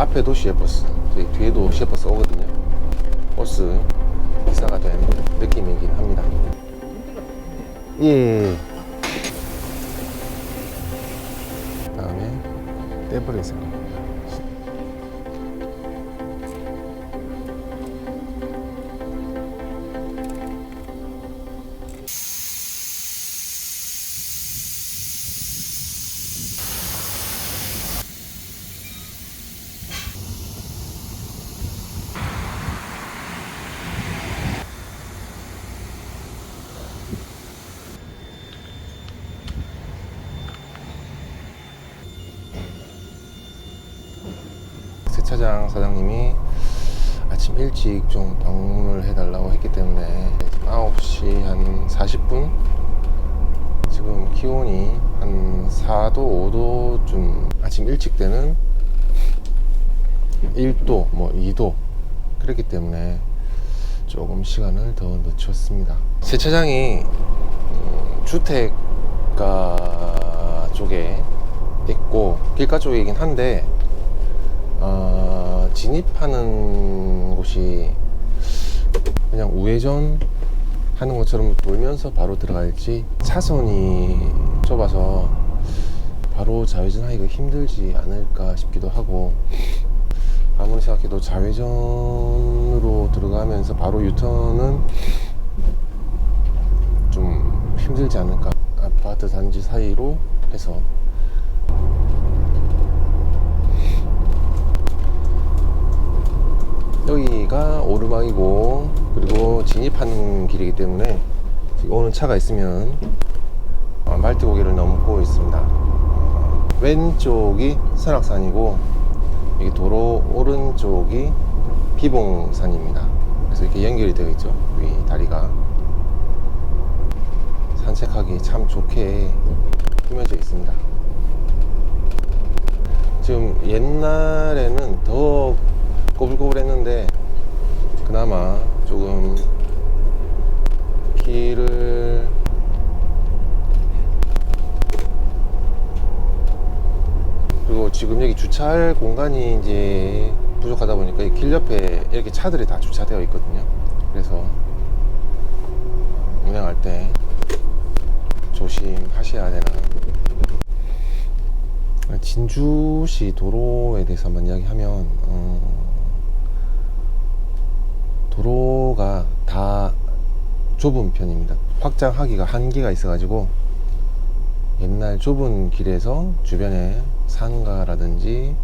앞에도 저희 뒤에도 시외버스 오거든요. 버스 기사가 된 느낌이긴 합니다. 예, 예. 예. 다음에 떼버리세요. 세차장 사장님이 아침 일찍 좀 방문을 해달라고 했기 때문에 9시 한 40분? 지금 기온이 한 4도 5도쯤 아침 일찍 때는 1도 뭐 2도 그렇기 때문에 조금 시간을 더 늦췄습니다. 세차장이 음, 주택가 쪽에 있고 길가 쪽이긴 한데 어, 진입하는 곳이 그냥 우회전 하는 것처럼 돌면서 바로 들어갈지 차선이 좁아서 바로 좌회전 하기가 힘들지 않을까 싶기도 하고 아무리 생각해도 좌회전으로 들어가면서 바로 유턴은 좀 힘들지 않을까. 아파트 단지 사이로 해서 여기가 오르막이고 그리고 진입하는 길이기 때문에 오는 차가 있으면 어, 말티고개를 넘고 있습니다. 어, 왼쪽이 설악산이고 여기 도로 오른쪽이 비봉산입니다. 그래서 이렇게 연결이 되어 있죠. 위 다리가 산책하기 참 좋게 꾸며져 있습니다. 지금 옛날에는 더 꼬불꼬불했는데 그나마 조금 길을 그리고 지금 여기 주차할 공간이 이제 부족하다 보니까 이 길 옆에 이렇게 차들이 다 주차되어 있거든요. 그래서 운행할 때 조심하셔야 되나. 진주시 도로에 대해서 한번 이야기하면 어, 도로가 다 좁은 편입니다. 확장하기가 한계가 있어가지고 옛날 좁은 길에서 주변에 상가라든지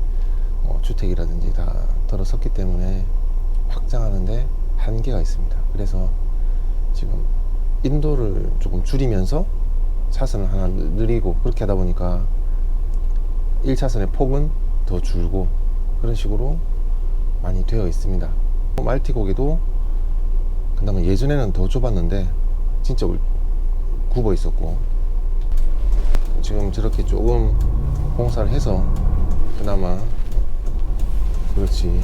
어, 주택이라든지 다 들어섰기 때문에 확장하는데 한계가 있습니다. 그래서 지금 인도를 조금 줄이면서 차선을 하나 늘리고 그렇게 하다 보니까 1차선의 폭은 더 줄고 그런 식으로 많이 되어 있습니다. 말티 고개도 그나마 예전에는 더 좁았는데 진짜 울- 굽어 있었고 지금 저렇게 조금 공사를 해서 그나마 그렇지.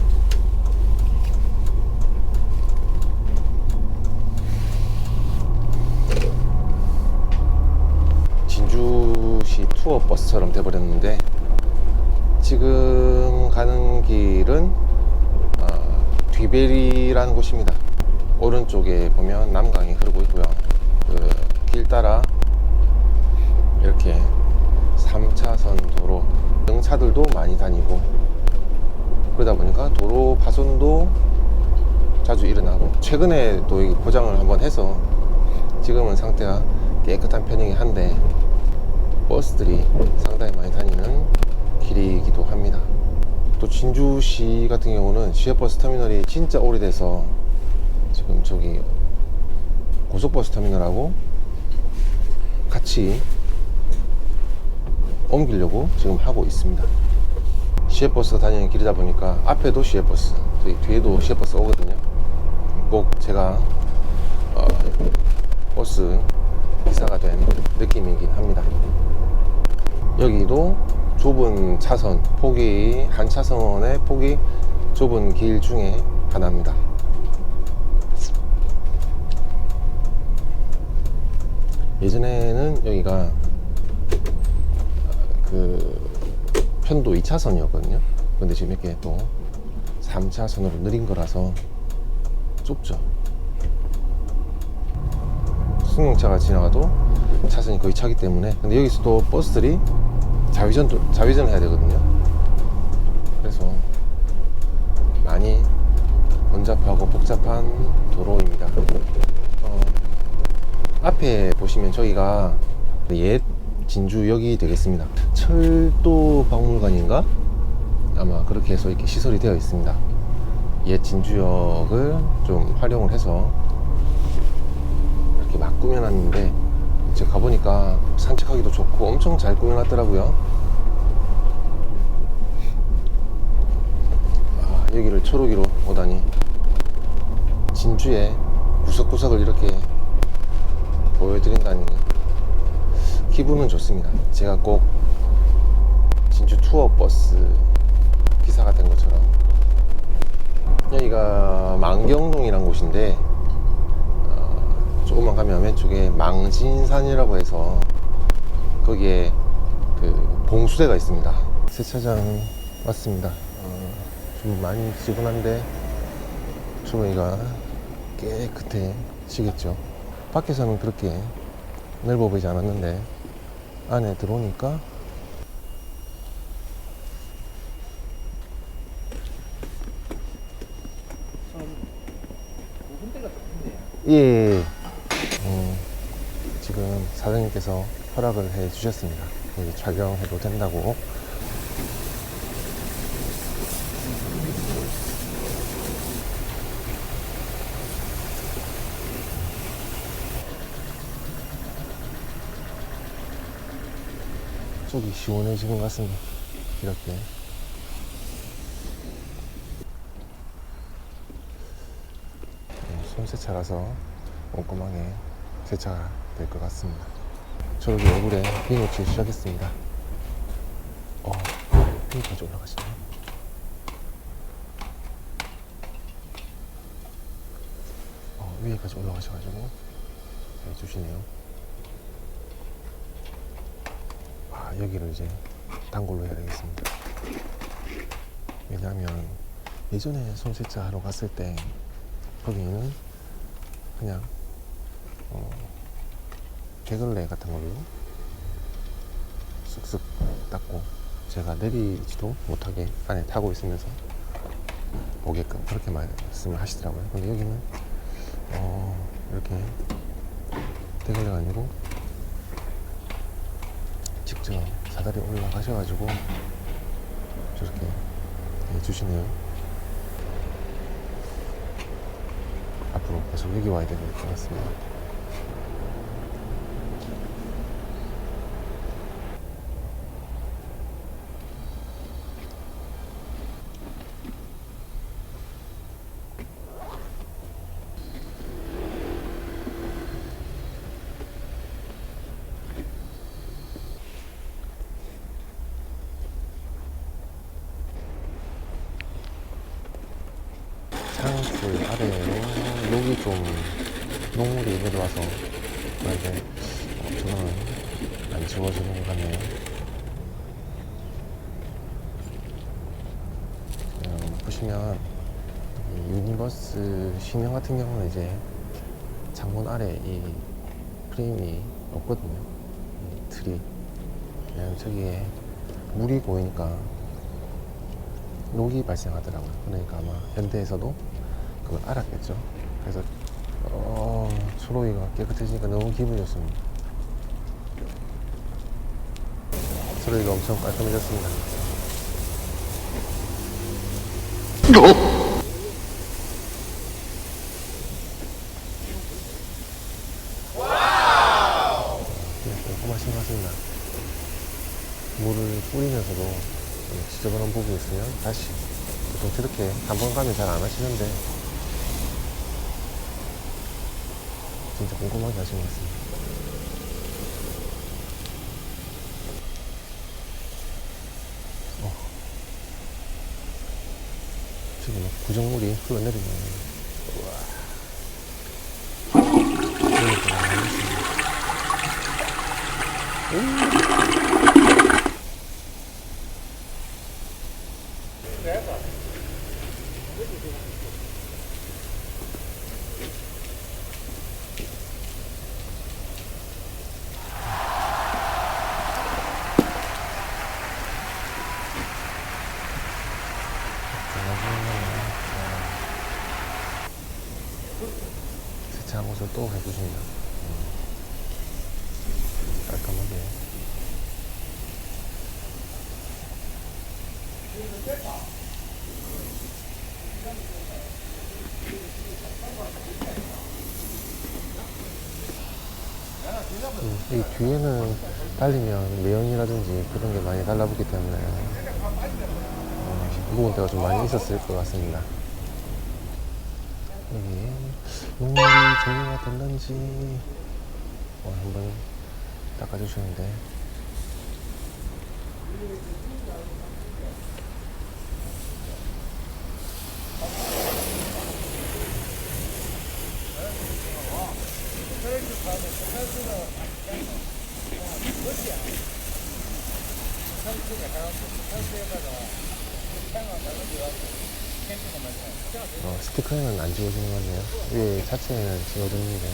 진주시 투어 버스처럼 돼버렸는데 지금 가는 길은 어, 뒤베리라는 곳입니다. 오른쪽에 보면 남강이 흐르고 있고요. 그 길 따라 이렇게 3차선 도로 등차들도 많이 다니고 그러다 보니까 도로 파손도 자주 일어나고 최근에 또이 고장을 한번 해서 지금은 상태가 깨끗한 편이긴 한데 버스들이 상당히 많이 다니는 길이기도 합니다. 또 진주시 같은 경우는 시외버스 터미널이 진짜 오래돼서 지금 저기 고속버스 터미널하고 같이 옮기려고 지금 하고 있습니다. 시외버스가 다니는 길이다 보니까 앞에도 시외버스, 뒤에도 시외버스 오거든요. 꼭 제가 어, 버스 기사가 된 느낌이긴 합니다. 여기도 좁은 차선, 폭이 한 차선의 폭이 좁은 길 중에 하나입니다. 예전에는 여기가 그 편도 2차선이었거든요. 근데 지금 이렇게 또 3차선으로 느린 거라서 좁죠. 승용차가 지나가도 차선이 거의 차기 때문에 근데 여기서 또 버스들이 좌회전 좌회전 해야 되거든요. 그래서 많이 번잡하고 복잡한 도로입니다. 어, 앞에 보시면 저희가 옛 진주역이 되겠습니다. 철도 박물관인가? 아마 그렇게 해서 이렇게 시설이 되어 있습니다. 옛 진주역을 좀 활용을 해서 이렇게 막 꾸며놨는데 제가 가보니까 산책하기도 좋고 엄청 잘 꾸며놨더라고요. 아, 여기를 초록이로 오다니 진주의 구석구석을 이렇게 보여드린다니 기분은 좋습니다. 제가 꼭 진주 투어 버스 기사가 된 것처럼 여기가 망경동이란 곳인데 어, 조금만 가면 왼쪽에 망진산이라고 해서 거기에 그 봉수대가 있습니다. 세차장 왔습니다. 어, 좀 많이 지저분한데 주머니가 깨끗해지겠죠. 밖에서는 그렇게 넓어 보이지 않았는데 안에 들어오니까 예, 예. 음, 지금 사장님께서 허락을 해 주셨습니다. 여기 촬영해도 된다고. 쪽이 시원해지는 것 같습니다. 이렇게. 네, 손세차라서 꼼꼼하게 세차가 될 것 같습니다. 저렇게 얼굴에 비누칠 시작했습니다. 어, 비누까지 올라가시네. 어, 위에까지 올라가셔가지고 해주시네요. 아, 여기를 이제 단골로 해야 되겠습니다. 왜냐하면 예전에 손 세차 하러 갔을 때 거기는 그냥 어, 개걸레 같은 걸로 쓱쓱 닦고 제가 내리지도 못하게 안에 타고 있으면서 보게끔 그렇게 말씀을 하시더라고요. 근데 여기는 어, 이렇게 대걸레가 아니고 직접 사다리 올라가셔가지고 저렇게 해주시네요. 앞으로 계속 여기 와야 될 것 같습니다. 창틀 아래로 여기 좀 녹물이 내려와서 그런데 어, 저거는 안 지워지는 것 같네요. 음, 보시면 이 유니버스 신형 같은 경우는 이제 창문 아래 이 프레임이 없거든요. 이 틀이. 왜냐면 저기에 물이 고이니까 녹이 발생하더라고요. 그러니까 아마 현대에서도 그걸 알았겠죠. 그래서 어, 초로이가 깨끗해지니까 너무 기분이 좋습니다. 초로이가 엄청 깔끔해졌습니다. 네, 꼼꼼하신 것 같습니다. 물을 뿌리면서도 좀 지저분한 부분이 있으면 다시 보통 저렇게 한 번 가면 잘 안 하시는데 하신 것 같습니다. 어. 지금 구정물이 흘러내리네요. 우와. 그러니까 알겠습니다. 또 해주십니다. 음. 깔끔하게. 음, 이 뒤에는 달리면 매연이라든지 그런 게 많이 달라붙기 때문에 어, 묵은 때가 좀 많이 있었을 것 같습니다. 여기 눈물이 제거가 됐는지 어, 한번 닦아주시는데 어, 스티커에는 안 지워지는 것 같네요. 위에 자체에는 지워졌는데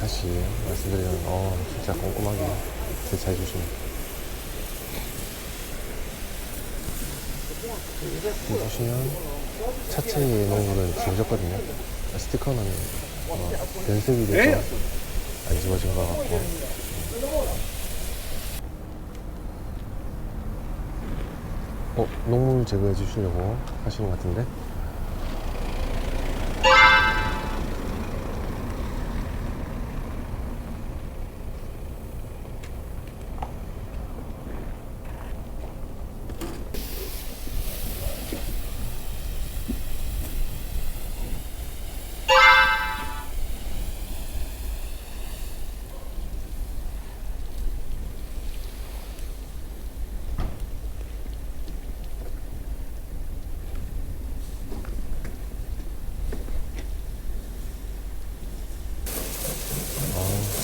다시 말씀드리면 어 진짜 꼼꼼하게 세차해 주십니다. 여기 보시면 차체의 농물은 지워졌거든요. 스티커는 어, 변색이 돼서 안 지워진 것 같고. 어, 농물 제거해 주시려고 하시는 것 같은데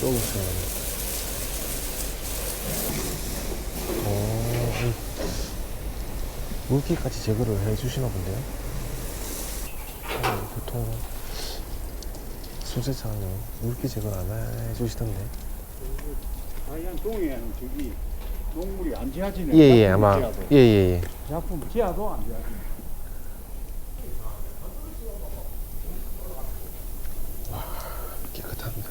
아, 쏘우셔. 어, 음. 물기까지 제거를 해주시나 본데요? 어, 보통 수제차는 물기 제거를 안 해주시던데. 하얀 동해에는 저기 농물이 안 지어지네. 예, 예, 아마. 지하도. 예, 예, 예. 작품 지하도 안 지어지네. 깨끗합니다.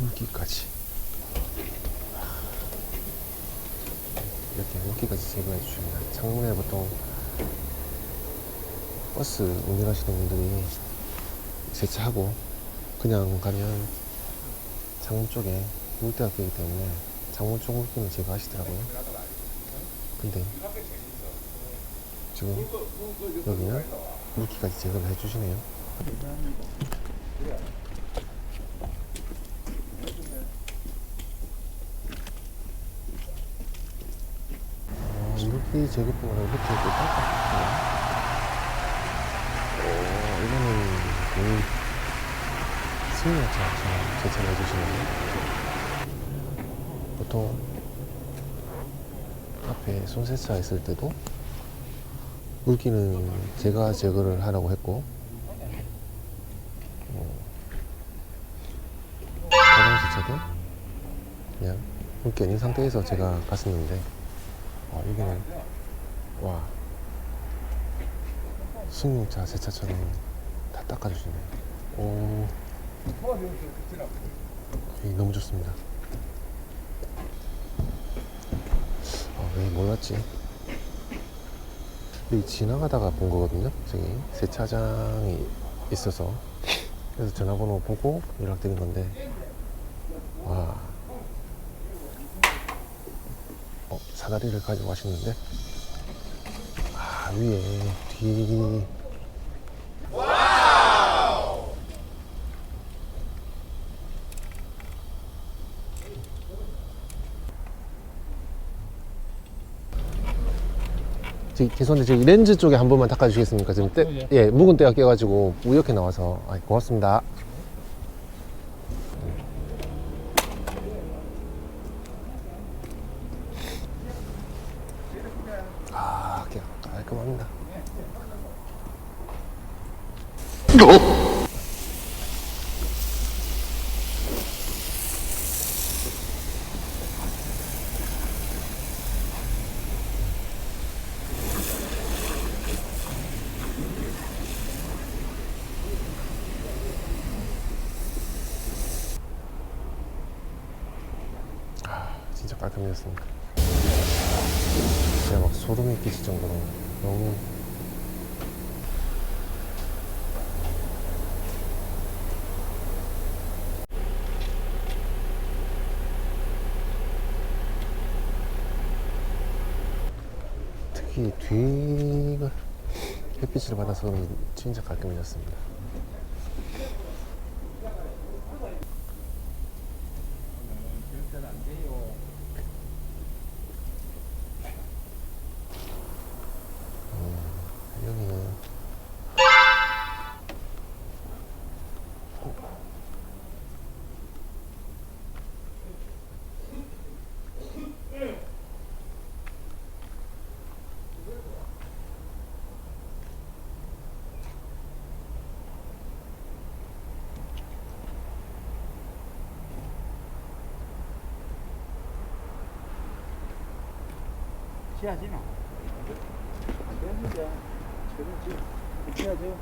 물기까지. 이렇게 물기까지 제거해 주십니다. 창문에 보통 버스 운행하시는 분들이 세차하고 그냥 가면 창문 쪽에 물때가 끼기 때문에 창문 쪽 물기는 제거하시더라고요. 근데 지금 여기는 물기까지 제거를 해주시네요. 어, 물기 제거법으로 이렇게 또 닦아주세요. 거의 승용차처럼 세차를 해주시는데 보통 앞에 손세차 했을 때도 물기는 제가 제거를 하라고 했고 어, 자동 세차도 그냥 물기 아닌 상태에서 제가 갔었는데 아, 여기는 와 승용차 세차처럼 다 닦아주시네. 오, 이 너무 좋습니다. 아, 왜 몰랐지? 여기 지나가다가 본 거거든요. 저기 세차장이 있어서 그래서 전화번호 보고 연락드린 건데 와. 어, 사다리를 가지고 가시는데 아 위에 뒤 죄송한데 저기 렌즈 쪽에 한 번만 닦아주시겠습니까? 지금 때, 예 묵은 때가 껴가지고 우옇게 나와서 아, 고맙습니다. 아, 진짜 막 소름이 끼칠 정도로 너무 특히 뒤가 햇빛을 받아서 진짜 깔끔해졌습니다. 여기는 지하지나. 안 되는데. 저는 지금 지하죠.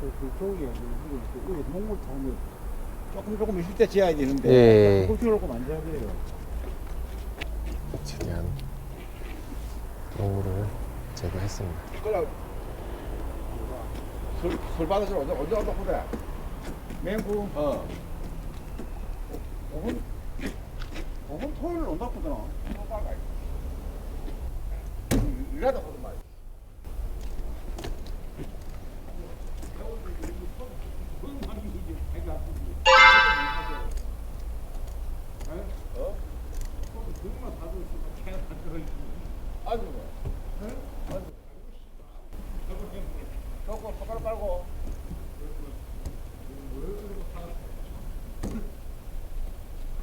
그, 그, 저기, 그, 위에 농물 타면 조금 조금 있을 때 지어야 되는데. 예. 그걸 지어놓고 만져야 돼요. 최대한 농물을 제거했습니다. 그래 술, 술 받으시러 언제 언제 온다 그래? 맹구, 어. 오분, 오분 토요일 온다 그러잖아. 일하다 보던 말. 아이고. 아이고. 저거 손가락 빨고.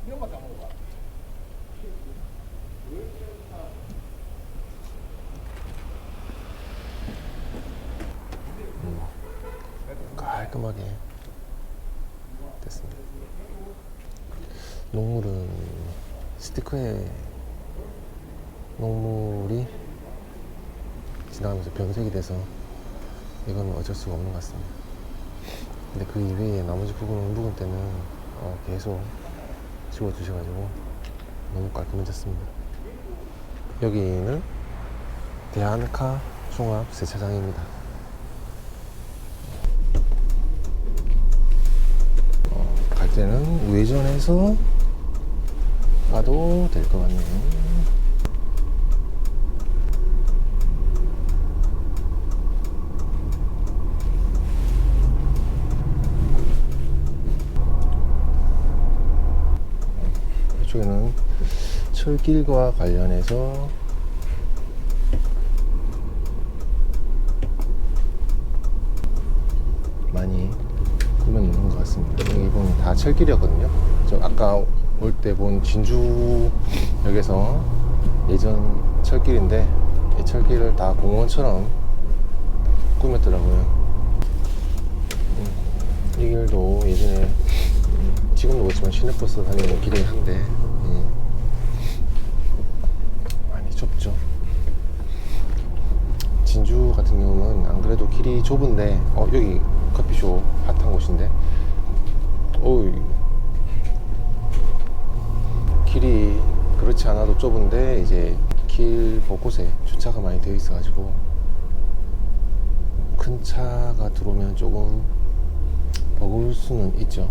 이런 거다 먹어봐. 깔끔하게 됐습니다. 농물은 스티커에 농물이 지나가면서 변색이 돼서 이건 어쩔 수가 없는 것 같습니다. 근데 그 이외에 나머지 부분은 묵은 때는 어, 계속 지워주셔가지고 너무 깔끔해졌습니다. 여기는 대한카 종합 세차장입니다. 갈 때는 우회전해서 가도 될 것 같네요. 이쪽에는 철길과 관련해서 많이 꾸며놓는 것 같습니다. 여기 보면 다 철길이었거든요. 저 아까 올 때 본 진주역에서 예전 철길인데 이 철길을 다 공원처럼 꾸몄더라고요. 음, 이 길도 예전에 음, 지금도 그렇지만 시내버스 다니는 길이긴 한데 음, 많이 좁죠. 진주 같은 경우는 안 그래도 길이 좁은데 어 여기 커피숍 핫한 곳인데 어이 길이 그렇지 않아도 좁은데 이제 길 곳곳에 주차가 많이 되어 있어 가지고 큰 차가 들어오면 조금 버거울 수는 있죠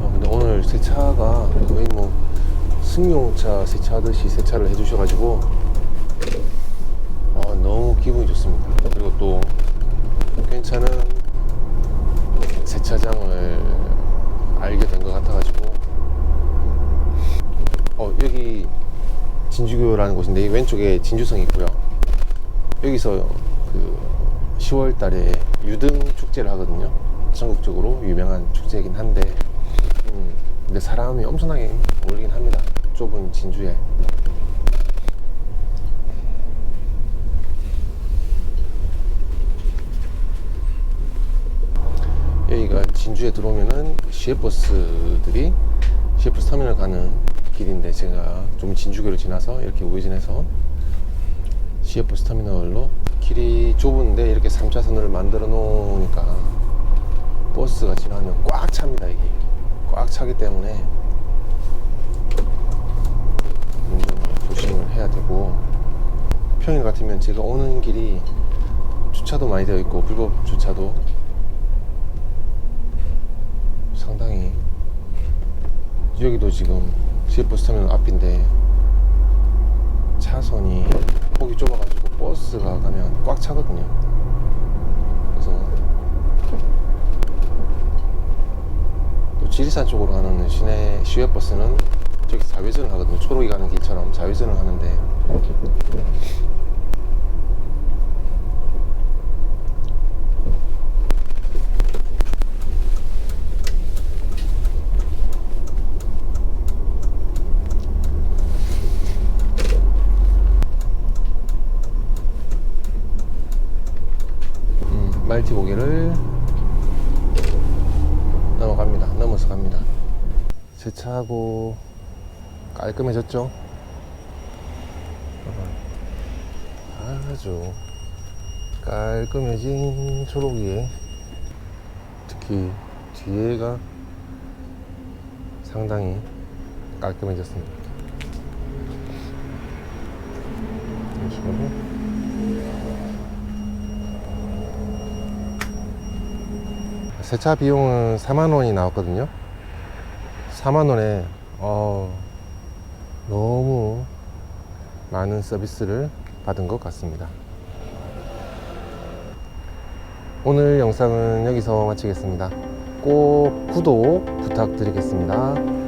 어, 근데 오늘 세차가 거의 뭐 승용차 세차하듯이 세차를 해주셔 가지고 아, 너무 기분이 좋습니다. 그리고 또 괜찮은 세차장을 알게 된 것 같아가지고 어 여기 진주교라는 곳인데 이 왼쪽에 진주성이 있고요. 여기서 그 10월 달에 유등 축제를 하거든요. 전국적으로 유명한 축제이긴 한데 음, 근데 사람이 엄청나게 몰리긴 합니다. 좁은 진주에 들어오면은 시외버스들이 시외버스 터미널 가는 길인데 제가 좀 진주교를 지나서 이렇게 우회전해서 시외버스 터미널로 길이 좁은데 이렇게 3차선을 만들어 놓으니까 버스가 지나면 꽉 찹니다 이게. 꽉 차기 때문에 조심을 해야 되고 평일 같으면 제가 오는 길이 주차도 많이 되어 있고 불법 주차도 상당히 여기도 지금 시외버스 터미널 앞인데 차선이 폭이 좁아가지고 버스가 가면 꽉 차거든요. 그래서 또 지리산 쪽으로 가는 시내 시외버스는 저기 좌회전을 하거든요. 초록이 가는 길처럼 좌회전을 하는데 음, 말티 고개를 넘어갑니다. 넘어서 갑니다. 세차하고 깔끔해졌죠? 어, 아주 깔끔해진 초록이에 특히 뒤에가 상당히 깔끔해졌습니다. 식으로. 세차 비용은 4만 원이 나왔거든요. 4만 원에 어, 너무 많은 서비스를 받은 것 같습니다. 오늘 영상은 여기서 마치겠습니다. 꼭 구독 부탁드리겠습니다.